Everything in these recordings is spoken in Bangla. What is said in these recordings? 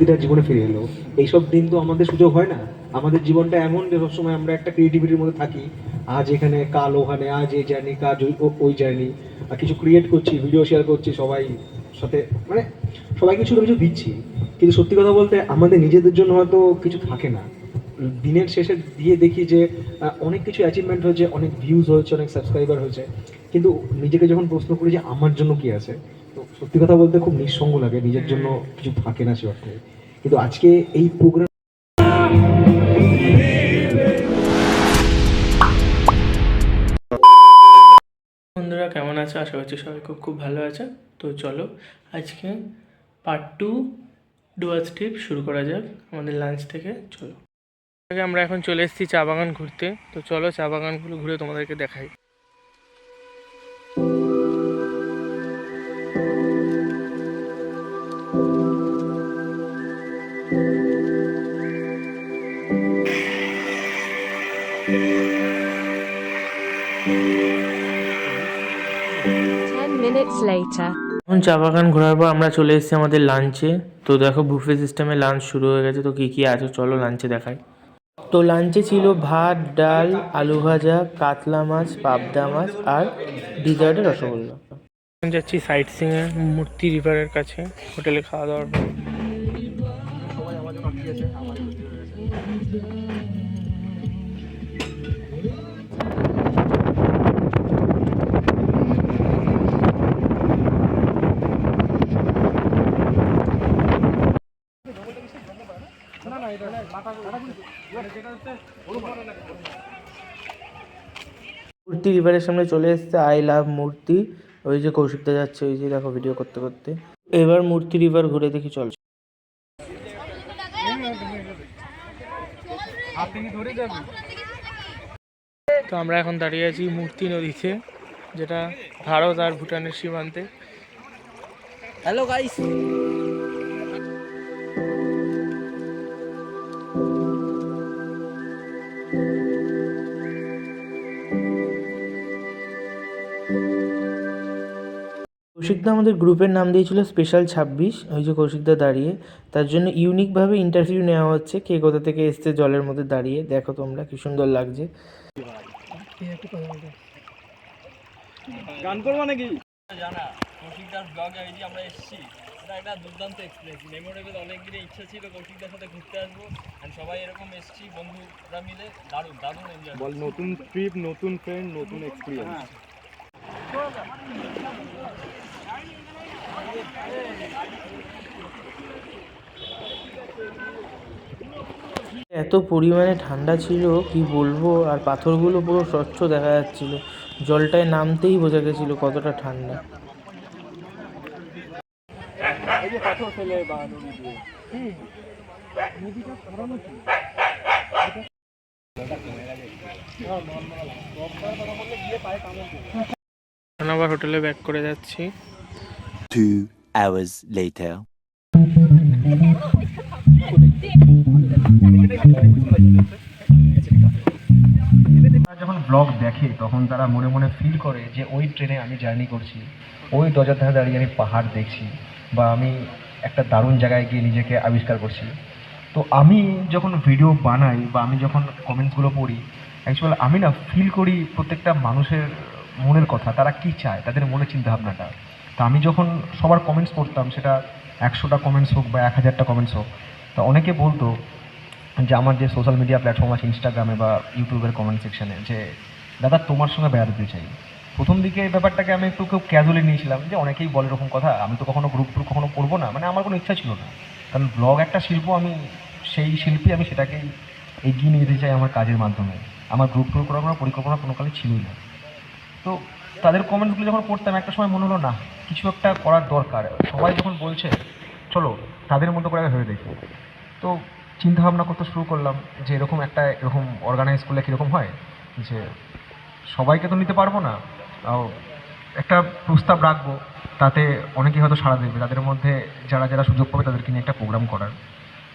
দিনটা জীবনে ফিরে এলো। এইসব দিন তো আমাদের সুযোগ হয় না। আমাদের জীবনটা এমন যে সবসময় আমরা একটা ক্রিয়েটিভিটির মধ্যে থাকি। আজ এখানে কাল ওখানে, আজ এই জার্নি, কাজ ওই- ওই জার্নি। আর কিছু ক্রিয়েট করছি ভিডিও শেয়ার করছি, সবাই সাথে মানে সবাই কিছু কিছু দিচ্ছি। কিন্তু সত্যি কথা বলতে আমাদের নিজেদের জন্য হয়তো কিছু থাকে না। দিনের শেষে দিয়ে দেখি যে অনেক কিছু অ্যাচিভমেন্ট হয়েছে, অনেক ভিউজ হয়েছে, অনেক সাবস্ক্রাইবার হয়েছে। কিন্তু নিজেকে যখন প্রশ্ন করি যে আমার জন্য কি আছে? তো সত্যি কথা বলতে খুব নিঃসঙ্গ লাগে, নিজের জন্য কিছু থাকে না সে অর্থে। কিন্তু আজকে এই প্রোগ্রাম বন্ধুরা, কেমন আছে? আশা করছি সবাই খুব খুব ভালো আছে। তো চলো, আজকে পার্ট টু ডুয়ার্স ট্রিপ শুরু করা যাক আমাদের লাঞ্চ থেকে। চলো। আমরা এখন চলে এসেছি চা বাগান ঘুরতে। তো চলো, চা বাগানগুলো ঘুরে তোমাদেরকে দেখাই। Minutes later. এখন চা বাগান ঘোরার পর আমরা চলে এসেছি আমাদের লাঞ্চে তো দেখো বুফে সিস্টেমে লাঞ্চ শুরু হয়ে গেছে। তো কী কী আছে চলো লাঞ্চে দেখাই। তো লাঞ্চে ছিল ভাত, ডাল, আলু ভাজা, কাতলা মাছ, পাবদা মাছ আর ডিজার্টে রসগোল্লা। যাচ্ছি সাইট সিংয়ে মূর্তি রিভারের কাছে হোটেলে খাওয়া দাওয়ার পর। মূর্তি রিভারের সামনে চলে এসেছে আই লাভ মূর্তি। ওই যে কৌশিকদা যাচ্ছে, ওই যে দেখো ভিডিও করতে করতে। এবার মূর্তি রিভার ঘুরে দেখি চল তো আমরা এখন দাঁড়িয়ে আছি মূর্তি নদীতে, যেটা ভারত আর ভুটানের সীমান্তে। হ্যালো গাইস কৌশিকদা আমাদের গ্রুপের নাম দিয়েছিল স্পেশাল ছাব্বিশ ওই যে কৌশিকদা দাঁড়িয়ে। তার জন্য ইউনিকভাবে ইন্টারভিউ নেওয়া হচ্ছে কে কোথা থেকে এসছে জলের মধ্যে দাঁড়িয়ে। দেখো তোমরা কি সুন্দর লাগছে। জানা কৌশিকদার ব্লগে এই যে আমরা এসেছি। এটা একটা দুর্দান্ত এক্সপিরিয়েন্স মেমোরেবল অনেক দিনের ইচ্ছা ছিল কৌশিকদার সাথে ঘুরতে আসব। আর সবাই এরকম এসেছি বন্ধুরা মিলে। দারুণ দারুণ এনজয় বল নতুন ট্রিপ নতুন ফ্রেন্ড নতুন এক্সপিরিয়েন্স এত পরিমাণে ঠান্ডা ছিল কি বলব? আর পাথরগুলো পুরো স্বচ্ছ দেখা যাচ্ছিল। জলটায় নামতেই বোঝা গেছিল কতটা ঠান্ডা। আবার হোটেলে ব্যাক করে যাচ্ছি। Hours later. যখন ব্লগ দেখে, তখন তারা মনে মনে ফিল করে যে, ওই ট্রেনে আমি জার্নি করছি। ওই দরজার ধারে দাঁড়িয়ে আমি পাহাড় দেখছি বা আমি একটা দারুণ জায়গায় গিয়ে নিজেকে আবিষ্কার করছি। তো আমি যখন ভিডিও বানাই বা আমি যখন কমেন্টসগুলো পড়ি অ্যাকচুয়াল আমি না ফিল করি প্রত্যেকটা মানুষের মনের কথা, তারা কি চায়, তাদের মনের চিন্তাভাবনাটা। তা আমি যখন সবার কমেন্টস পড়তাম, সেটা একশোটা কমেন্টস হোক বা এক হাজারটা কমেন্টস হোক, তা অনেকে বলতো যে আমার যে সোশ্যাল মিডিয়া প্ল্যাটফর্ম আছে ইনস্টাগ্রামে বা ইউটিউবের কমেন্ট সেকশনে যে, দাদা, তোমার সঙ্গে বেড়াতে চাই। প্রথম দিকে এই ব্যাপারটাকে আমি একটু খুব ক্যাজুয়ালি নিয়েছিলাম যে অনেকেই বলে এরকম কথা, আমি তো কখনো গ্রুপ ট্রুপ কখনো করব না মানে আমার কোনো ইচ্ছা ছিল না। কারণ ব্লগ একটা শিল্প, আমি সেই শিল্পী আমি সেটাকেই এগিয়ে নিয়ে যেতে চাই আমার কাজের মাধ্যমে। আমার গ্রুপ ট্রুপ করার কোনো পরিকল্পনা কোনো কালে ছিলই না। তো তাদের কমেন্টসগুলো যখন পড়তাম, একটা সময় মনে হলো, না, কিছু একটা করার দরকার। সবাই যখন বলছে, চলো, তাদের মতো করে ভেবে দেখি। তো চিন্তা ভাবনা করতে শুরু করলাম যে, এরকম একটা, এরকম অর্গানাইজ করলে কীরকম হয়? যে, সবাইকে তো নিতে পারব না একটা প্রস্তাব রাখব, তাতে অনেকেই হয়তো সাড়া দেবে। তাদের মধ্যে যারা যারা সুযোগ পাবে, তাদেরকে নিয়ে একটা প্রোগ্রাম করার।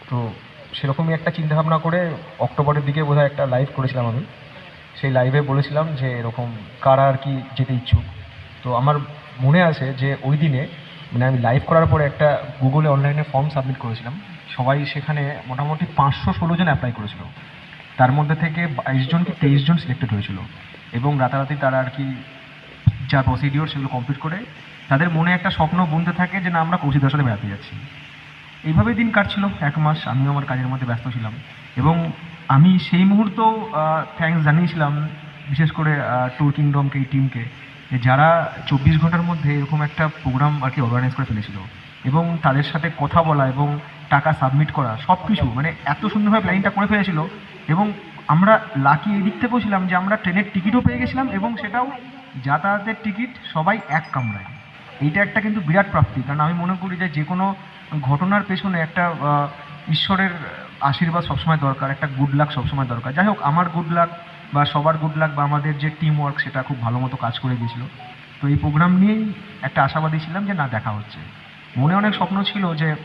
তো সেরকমই একটা চিন্তাভাবনা করে অক্টোবরের দিকে বোধহয় একটা লাইভ করেছিলাম আমি। সেই লাইভে বলেছিলাম যে এরকম কারা আর কি যেতে ইচ্ছুক। তো আমার মনে আছে যে ওই দিনে মানে আমি লাইভ করার পরে একটা গুগলে অনলাইনে ফর্ম সাবমিট করেছিলাম। সবাই সেখানে মোটামুটি পাঁচশো ষোলো জন অ্যাপ্লাই করেছিল। তার মধ্যে থেকে বাইশ জন কি তেইশ জন সিলেক্টেড হয়েছিল। এবং রাতারাতি তারা আর কি যা প্রসিডিওর সেগুলো কমপ্লিট করে, তাদের মনে একটা স্বপ্ন বুনতে থাকে যে না, আমরা কৌশিকদার সাথে বেড়াতে যাচ্ছি। এইভাবেই দিন কাটছিল, এক মাস আমিও আমার কাজের মধ্যে ব্যস্ত ছিলাম। এবং আমি সেই মুহূর্ত থ্যাঙ্কস জানিয়েছিলাম, বিশেষ করে ট্যুর কিংডমকে এই টিমকে যারা চব্বিশ ঘণ্টার মধ্যে এরকম একটা প্রোগ্রাম আর কি অর্গানাইজ করে ফেলেছিল। এবং তাদের সাথে কথা বলা এবং টাকা সাবমিট করা সব কিছু মানে এত সুন্দরভাবে প্ল্যানিংটা করে ফেলেছিল। এবং আমরা লাকি এই দিক থেকেও ছিলাম যে আমরা ট্রেনের টিকিটও পেয়ে গেছিলাম এবং সেটাও যাতায়াতের টিকিট সবাই এক কামরায়। এইটা একটা কিন্তু বিরাট প্রাপ্তি। কারণ আমি মনে করি যে যে কোনো ঘটনার পেছনে একটা ঈশ্বরের আশীর্বাদ সবসময় দরকার, একটা গুড লাক সবসময় দরকার। যাই হোক, আমার গুড লাক বা সবার গুড লাক বা আমাদের যে টিম ওয়ার্ক সেটা খুব ভালো মতো কাজ করে গিয়েছিল। তো এই প্রোগ্রাম নিয়েই একটা আশাবাদী ছিলাম যে না, দেখা হচ্ছে। মনে অনেক স্বপ্ন ছিল যে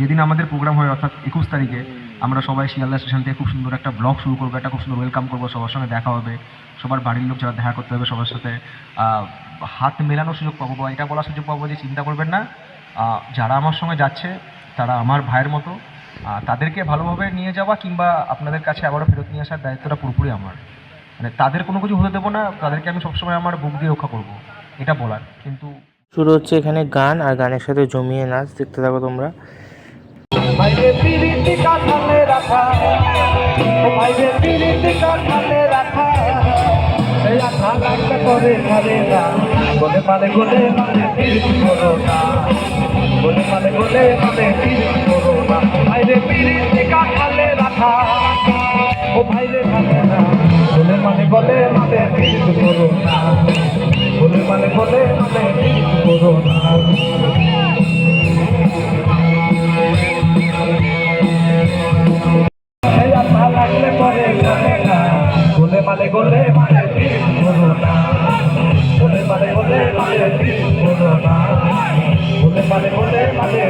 যেদিন আমাদের প্রোগ্রাম হয়, অর্থাৎ একুশ তারিখে, আমরা সবাই শিয়ালদা স্টেশন থেকে খুব সুন্দর একটা ব্লগ শুরু করব, একটা খুব সুন্দর ওয়েলকাম করব, সবার সঙ্গে দেখা হবে, সবার বাড়ির লোক যারা দেখা করতে হবে সবার সাথে হাত মেলানোর সুযোগ পাবো বা এটা বলার সুযোগ পাবো যে চিন্তা করবেন না। যারা আমার সঙ্গে যাচ্ছে, তারা আমার ভাইয়ের মতো তাদেরকে ভালোভাবে নিয়ে যাওয়া কিংবা আপনাদের কাছে আবারও ফেরত নিয়ে আসার দায়িত্বটা পুরোপুরি আমার। মানে তাদের কোনো কিছু হতে দেবো না, তাদেরকে আমি সবসময় আমার বুক দিয়ে রক্ষা করব, এটা বলার। কিন্তু শুরু হচ্ছে এখানে গান আর গানের সাথে জমিয়ে নাচ, দেখতে থাকো তোমরা। ও সেই আঠা লাগতে করে না। মালে পিরিতি করো না লাগলে পরে চলে না গোলে মালে গোলে মালে গোলে মালে গোলে মালে গোলে মালে গোলে মালে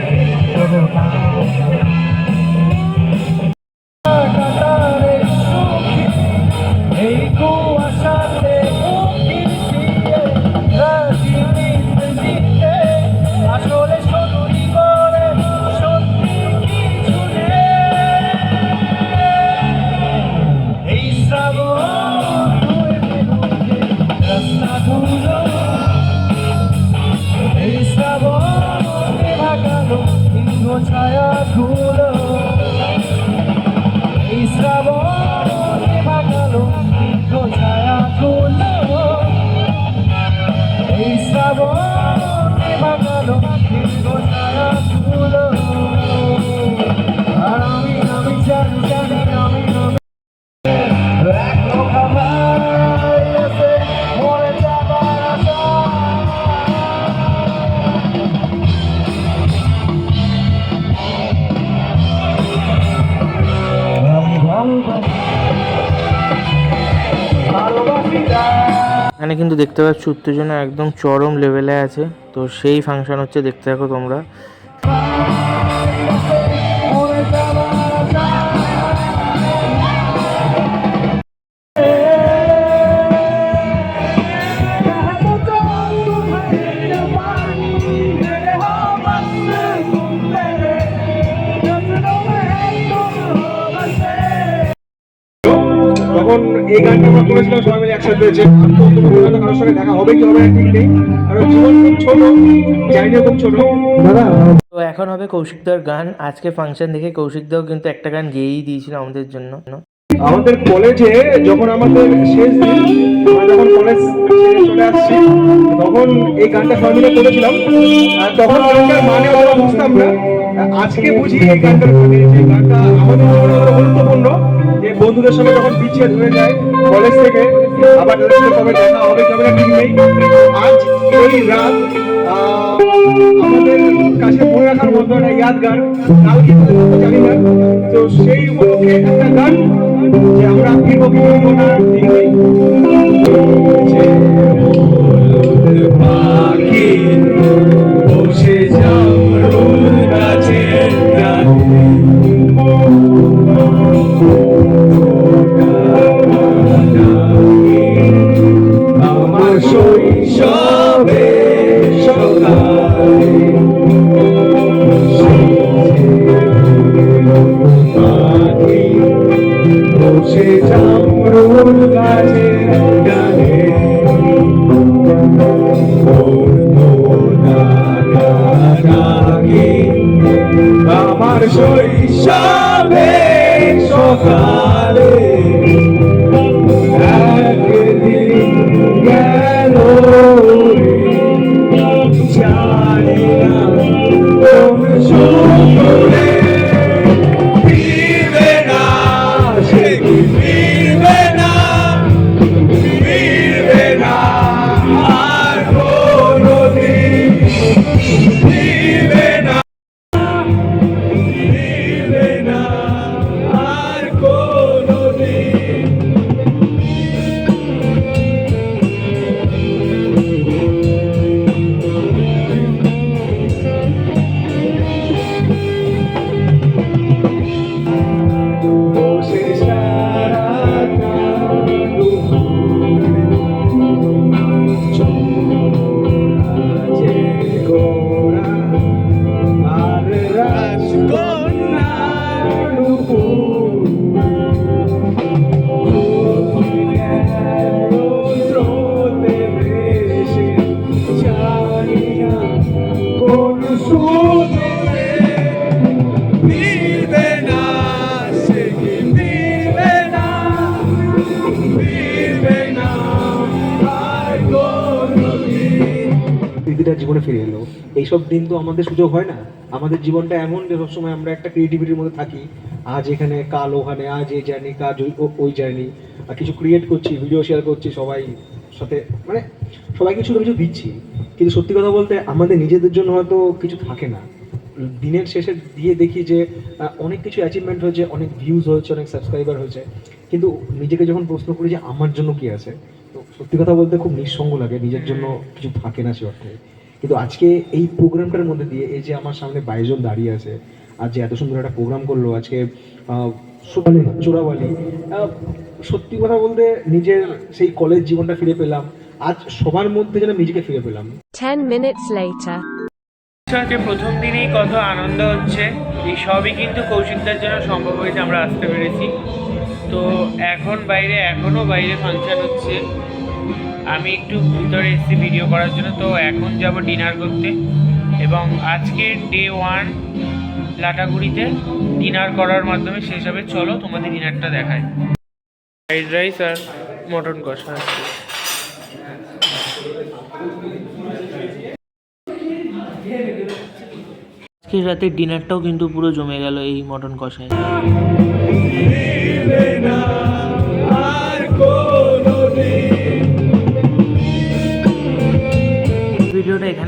এখানে কিন্তু দেখতে পাচ্ছ উত্তেজনা একদম চরম লেভেলে আছে। তো সেই ফাংশন হচ্ছে দেখতে থাকো তোমরা। তখন এই গানটা আমরা করেছিলাম সবাই মিলে একসাথে হয়তো কারোর সঙ্গে দেখা হবে কি হবে ঠিক নেই। কারণ জীবন খুব ছোট জার্নিও খুব ছোট। তো এখন হবে কৌশিকদার গান। আজকে ফাংশন দেখে কৌশিকদাও কিন্তু একটা গান গেয়েই দিয়েছিল আমাদের জন্য। আমাদের কলেজে যখন আমাদের শেষ দিন যখন কলেজ চলে আসছি, তখন এই গানটা সবাই মিলে করেছিলাম। তখন গানটার মানে আমরা বুঝতাম না। আজকে বুঝি এই গানটার মানে যে গানটা আমাদের জীবনে গুরুত্বপূর্ণ, যে বন্ধুদের সঙ্গে যখন বিচ্ছেদ হয়ে যায় কলেজ থেকে, আবার তাদের সাথে কবে দেখা হবে, কবে ঠিক নেই। আজ এই রাত আমাদের কাছে মনে রাখার মতো একটা ইয়াদগার, কালকে জানি না। তো সেই উপলক্ষে একটা গান যে আমরা ফিরবো কি Amen. স্মৃতিটা জীবনে ফিরে এলো। এইসব দিন তো আমাদের সুযোগ হয় না। আমাদের জীবনটা এমন যে সবসময় আমরা একটা ক্রিয়েটিভিটির মধ্যে থাকি। আজ এখানে, কাল ওখানে, আজ এই জার্নি কাজ ওই- জার্নি আর কিছু ক্রিয়েট করছি ভিডিও শেয়ার করছি, সবাই সাথে মানে সবাইকে কিছু কিছু দিচ্ছি। কিন্তু সত্যি কথা বলতে আমাদের নিজেদের জন্য হয়তো কিছু থাকে না। দিনের শেষে দিয়ে দেখি যে অনেক কিছু অ্যাচিভমেন্ট হয়েছে, অনেক ভিউজ হয়েছে, অনেক সাবস্ক্রাইবার হয়েছে। কিন্তু নিজেকে যখন প্রশ্ন করি যে, আমার জন্য কি আছে? তো সত্যি কথা বলতে খুব নিঃসঙ্গ লাগে, নিজের জন্য কিছু থাকে না সে অর্থে। কিন্তু আজকে এই প্রোগ্রামটার মধ্যে দিয়ে এই যে আমার সামনে বাইশ জন দাঁড়িয়ে আছে আর যে এত সুন্দর একটা প্রোগ্রাম করল আজকে আহ, সোনালি চোরাবালি সত্যি কথা বলতে নিজের সেই কলেজ জীবনটা ফিরে পেলাম। আজ সবার মধ্যে যেন নিজেকে ফিরে পেলাম। 10 minutes later. হচ্ছে প্রথম দিনেই কত আনন্দ হচ্ছে। এই সবই কিন্তু কৌশিকদার জন্য সম্ভব হয়েছে আমরা আসতে পেরেছি। তো এখন বাইরে এখনও বাইরে ফাংশন হচ্ছে। আমি একটু ভিতরে এসেছি ভিডিও করার জন্য, তো এখন যাব ডিনার করতে। এবং আজকের ডে ওয়ান লাটাগুড়িতে ডিনার করার মাধ্যমে শেষ হবে চলো তোমাদের ডিনারটা দেখায় ফ্রাইড রাইস আর মটন কষা। আজকের রাতের ডিনারটাও কিন্তু পুরো জমে গেল এই মটন কষায়।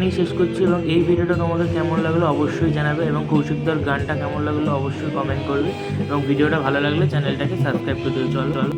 এখানেই শেষ করছি এবং এই ভিডিওটা তোমাদের কেমন লাগল অবশ্যই জানাবে এবং কৌশিকদার গানটা কেমন লাগল অবশ্যই কমেন্ট করবে এবং ভিডিওটা ভালো লাগলে চ্যানেলটাকে সাবস্ক্রাইব করে চল চল।